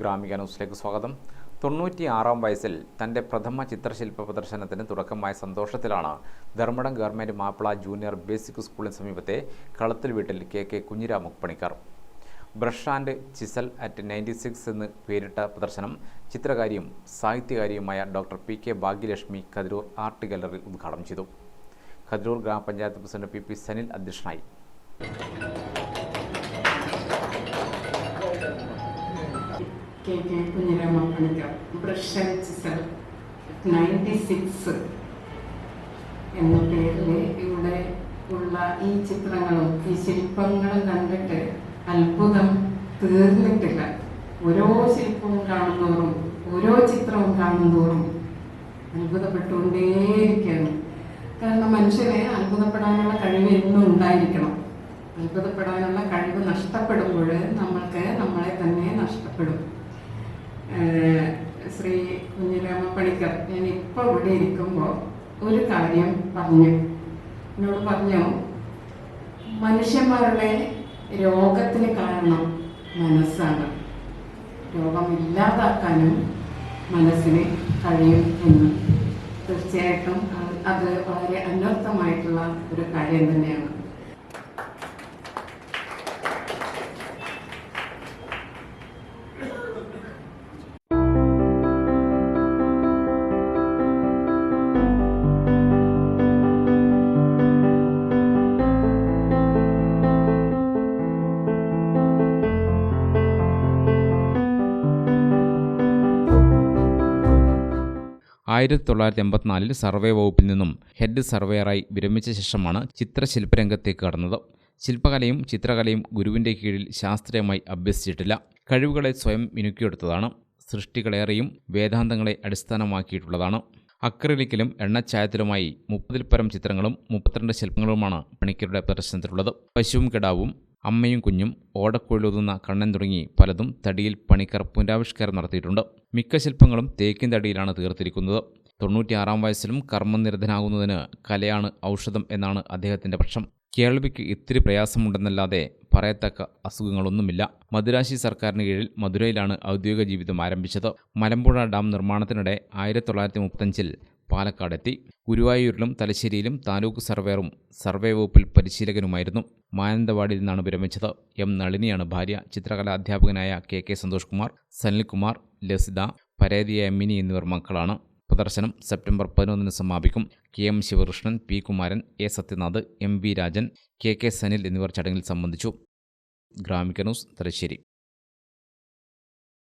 ഗ്രാമിക ന്യൂസിലേക്ക് സ്വാഗതം. തൊണ്ണൂറ്റി ആറാം വയസ്സിൽ തന്റെ പ്രഥമ ചിത്രശില്പ പ്രദർശനത്തിന് തുടക്കമായ സന്തോഷത്തിലാണ് Dharmadam government Mappila junior basic സ്കൂളിന് സമീപത്തെ കളത്തിൽ വീട്ടിൽ K K Kunhirama Panicker. Brush and chisel at ninety six എന്ന് പേരിട്ട പ്രദർശനം ചിത്രകാരിയും സാഹിത്യകാരിയുമായ doctor P K Bhagyalakshmi Kathiroor art gallery ഉദ്ഘാടനം ചെയ്തു. കതിരൂർ ഗ്രാമപഞ്ചായത്ത് പ്രസിഡന്റ് പി പി സനിൽ അധ്യക്ഷനായി. K K Kunhirama Panicker brush ninety six എന്ന പേരിൽ ഇവിടെ ഉള്ള ഈ ചിത്രങ്ങളും ഈ ശില്പങ്ങളും കണ്ടിട്ട് അത്ഭുതം തീർന്നിട്ടില്ല. ഓരോ ശില്പവും കാണുന്നോറും ഓരോ ചിത്രവും കാണുന്നതോറും അത്ഭുതപ്പെട്ടുകൊണ്ടേയിരിക്കുകയാണ്. കാരണം മനുഷ്യനെ അത്ഭുതപ്പെടാനുള്ള കഴിവ് എന്നും ഉണ്ടായിരിക്കണം. അത്ഭുതപ്പെടാനുള്ള കഴിവ് നഷ്ടപ്പെടുമ്പോൾ നമ്മൾക്ക് നമ്മളെ തന്നെ നഷ്ടപ്പെടും. ശ്രീ കുഞ്ഞിരാമ പണിക്കർ ഞാൻ ഇപ്പോൾ ഇവിടെ ഇരിക്കുമ്പോൾ ഒരു കാര്യം പറഞ്ഞു. എന്നോട് പറഞ്ഞു മനുഷ്യന്മാരുടെ രോഗത്തിന് കാരണം മനസ്സാണ്. രോഗം ഇല്ലാതാക്കാനും മനസ്സിന് കഴിയും എന്ന്. തീർച്ചയായിട്ടും അത് വളരെ അനർത്ഥമായിട്ടുള്ള ഒരു കാര്യം തന്നെയാണ്. ആയിരത്തി തൊള്ളായിരത്തി എൺപത്തിനാലിൽ സർവേ വകുപ്പിൽ നിന്നും ഹെഡ് സർവേയറായി വിരമിച്ച ശേഷമാണ് ചിത്രശില്പരംഗത്തേക്ക് കടന്നത്. ശില്പകലയും ചിത്രകലയും ഗുരുവിന്റെ കീഴിൽ ശാസ്ത്രീയമായി അഭ്യസിച്ചിട്ടില്ല. കഴിവുകളെ സ്വയം മിനുക്കിയെടുത്തതാണ്. സൃഷ്ടികളേറെയും വേദാന്തങ്ങളെ അടിസ്ഥാനമാക്കിയിട്ടുള്ളതാണ്. അക്രിലിക്കിലും എണ്ണച്ചായത്തിലുമായി മുപ്പതിൽ പരം ചിത്രങ്ങളും മുപ്പത്തിരണ്ട് ശില്പങ്ങളുമാണ് പണിക്കരുടെ പ്രദർശനത്തിലുള്ളത്. പശുവും കിടാവും അമ്മയും കുഞ്ഞും ഓടക്കൊഴിലൊതുന്ന കണ്ണൻ തുടങ്ങി പലതും തടിയിൽ പണിക്കർ പുനരാവിഷ്കാരം നടത്തിയിട്ടുണ്ട്. മിക്ക ശില്പങ്ങളും തേക്കിൻ തടിയിലാണ് തീർത്തിരിക്കുന്നത്. തൊണ്ണൂറ്റിയാറാം വയസ്സിലും കർമ്മനിരതനാകുന്നതിന് കലയാണ് ഔഷധം എന്നാണ് അദ്ദേഹത്തിന്റെ പക്ഷം. കേൾവിക്ക് ഇത്തിരി പ്രയാസമുണ്ടെന്നല്ലാതെ പറയത്തക്ക അസുഖങ്ങളൊന്നുമില്ല. മദുരാശി സർക്കാരിന് കീഴിൽ മധുരയിലാണ് ഔദ്യോഗിക ജീവിതം ആരംഭിച്ചത്. മലമ്പുഴ ഡാം നിർമ്മാണത്തിനിടെ ആയിരത്തി തൊള്ളായിരത്തി മുപ്പത്തഞ്ചിൽ പാലക്കാടെത്തി. ഗുരുവായൂരിലും തലശ്ശേരിയിലും താലൂക്ക് സർവേറും സർവേ വകുപ്പിൽ പരിശീലകനുമായിരുന്നു മാനന്തവാടിയിൽ നിന്നാണ് വിരമിച്ചത്. എം നളിനിയാണ് ഭാര്യ. ചിത്രകലാ അധ്യാപകനായ കെ കെ സന്തോഷ് കുമാർ സനിൽകുമാർ ലസിത പരേതിയ മിനി എന്നിവർ മക്കളാണ്. പ്രദർശനം സെപ്റ്റംബർ പതിനൊന്നിന് സമാപിക്കും. K M Sivakrishnan P Kumaran A Sathyanath M V Rajan K K Sanil എന്നിവർ ചടങ്ങിൽ സംബന്ധിച്ചു. ഗ്രാമിക ന്യൂസ് തലശ്ശേരി.